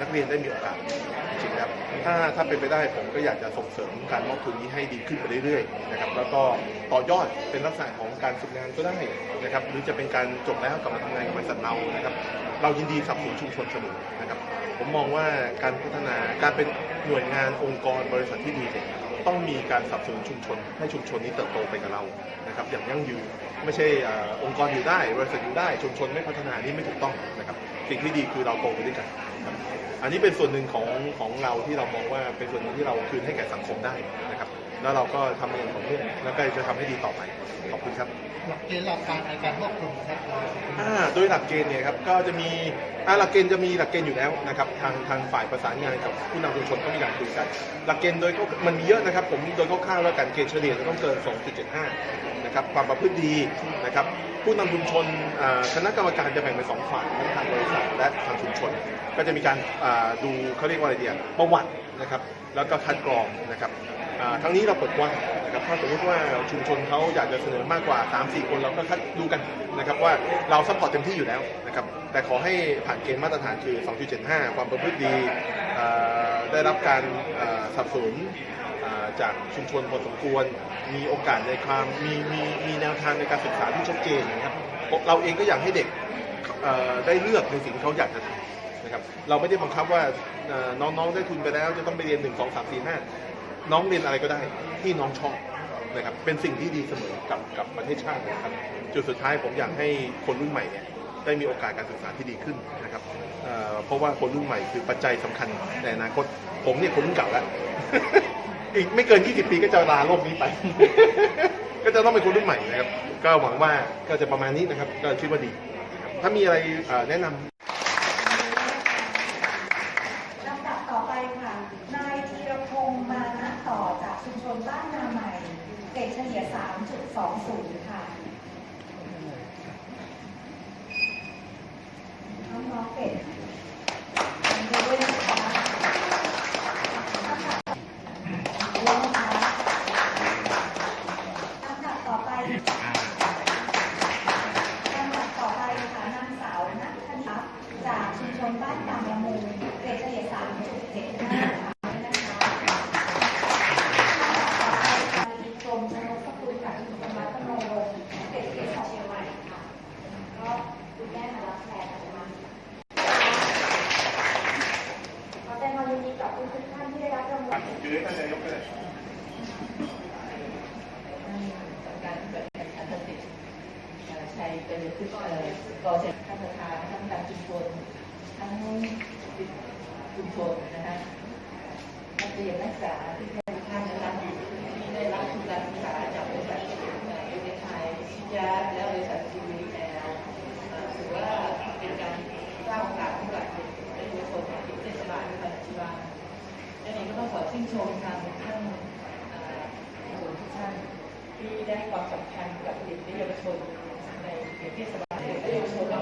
นักเรียนได้มีโอกาสจริงครับถ้าถ้าเป็นไปได้ผมก็อยากจะส่งเสริมการมอบทุนนี้ให้ดีขึ้นไปเรื่อยๆนะครับแล้วก็ต่อยอดเป็นลักษณะของการฝึกงานก็ได้นะครับหรือจะเป็นการจบแล้วกลับมาทำงานกับบริษัทเรานะครับเรายินดีสนับสนุนชุมชนเสมอนะครับผมมองว่าการพัฒนาการเป็นหน่วยงานองค์กรบริษัทที่ดีเนี่ย ต้องมีการสนับสนุนชุมชน ให้ชุมชนนี้เติบโตไปกับเรานะครับอย่างยั่งยืนไม่ใช่อองค์กรอยู่ได้บริษัทอยู่ได้ชุมชนไม่พัฒนานี่ไม่ถูกต้องนะครับสิ่งที่ดีคือเราโตไปด้วยกันครับอันนี้เป็นส่วนหนึ่งของของเราที่เรามองว่าเป็นส่วนหนึ่งที่เราคืนให้แก่สังคมได้นะครับ แล้วเราก็ทำอย่างต่อเนื่องแล้วก็จะทำให้ดีต่อไปขอบคุณครับหลักเกณฑ์หลักการในการควบคุมนะครับ โดยหลักเกณฑ์เนี่ยครับก็จะมีอ่าหลักเกณฑ์จะมีหลักเกณฑ์อยู่แล้วนะครับทางทางฝ่ายประสานงานกับผู้นำชุมชนก็มีการคุยกันหลักเกณฑ์โดยก็มันมีเยอะนะครับ ผมโดยคร่าวๆแล้วกันเกณฑ์เฉลี่ยจะต้องเกิน 2.75 นะครับความประพฤติดีนะครับผู้นำชุมชนอ่าคณะกรรมการจะแบ่งเป็นสองฝ่ายทั้งทางบริษัทและทางชุมชน ก็จะมีการอ่าดูเขาเรียกว่าอะไรเดียประวัตินะครับแล้วก็คัดกรองนะครับอ่าทั้งนี้เราเปิดกว้าง ครับถ้าสมมติว่าชุมชนเขาอยากจะเสนอมากกว่า 3-4 คนเราก็คัดดูกันนะครับว่าเราซัพพอร์ตเต็มที่อยู่แล้วนะครับแต่ขอให้ผ่านเกณฑ์มาตรฐานคือ 2.75 ความประพฤติดีได้รับการสนับสนุนจากชุมชนพอสมควร มีโอกาสในความมีมีมีแนวทางในการศึกษาที่ชัดเจนนะครับเราเองก็อยากให้เด็กได้เลือกในสิ่งที่เขาอยากจะทำนะครับเราไม่ได้บังคับว่าน้องๆได้ทุนไปแล้วจะต้องไปเรียน 1 2 3 4 5 น้องเรียนอะไรก็ได้ที่น้องชอบนะครับเป็นสิ่งที่ดีเสมอกับกับประเทศชาตินะครับ จุดสุดท้ายผมอยากให้คนรุ่นใหม่เนี่ยได้มีโอกาสการศึกษาที่ดีขึ้นนะครับเอ่อเพราะว่าคนรุ่นใหม่คือปัจจัยสำคัญในอนาคต ผมเนี่ยคนรุ่นเก่าแล้ว อีกไม่เกิน 20 ปีก็จะลาโลกนี้ไป ก็จะต้องเป็นคนรุ่นใหม่นะครับ ก็หวังว่าก็จะประมาณนี้นะครับ ก็คิดว่าดีนะครับถ้ามีอะไรเอ่อแนะนำ ลำดับต่อไปค่ะ นายธีรพงษ์มานะต่อจากชุมชนบ้านนาใหม่ เฉลี่ย 3.20 ค่ะ น้องๆเกรดทำไปด้วยนะคะลำดับลำดับต่อไป ลำดับต่อไปค่ะนางสาวนัทธนิษฐ์จากชุมชนบ้านตามละมุงเกรดเฉลี่ย3.75ค่ะนะคะกรมชนกสกุลจากชุมชนบ้านตะโนรงเกรดเฉลี่ย2เชียงใหม่ค่ะก็คุณแม่มารับแทนนะคะขอแสดงความยินดีกับทุกท่านที่ได้รับ รางวัลการเกิดอันตติใช้เป็นคือเอ่อก่อเสร็จท่านประธานทั้งการชุมชนทั้งชุมชนนะคะนักเรียนนักศึกษาที่ได้ท่านนะครับที่ได้รับทุนการศึกษาจากบริษัทเอกไทยชิยาและบริษัทซีวีแอลถือว่าเป็นการสร้างโอกาสให้กับเด็กและเยาวชนในเทศบาลนครชิวาอันนี้ก็ต้องขอ ชื่นชมทางท่านผู้ทุกท่านที่ได้ความสำคัญกับเด็กและเยาวชนในเขตเทศบาลเด็กและเยาวชน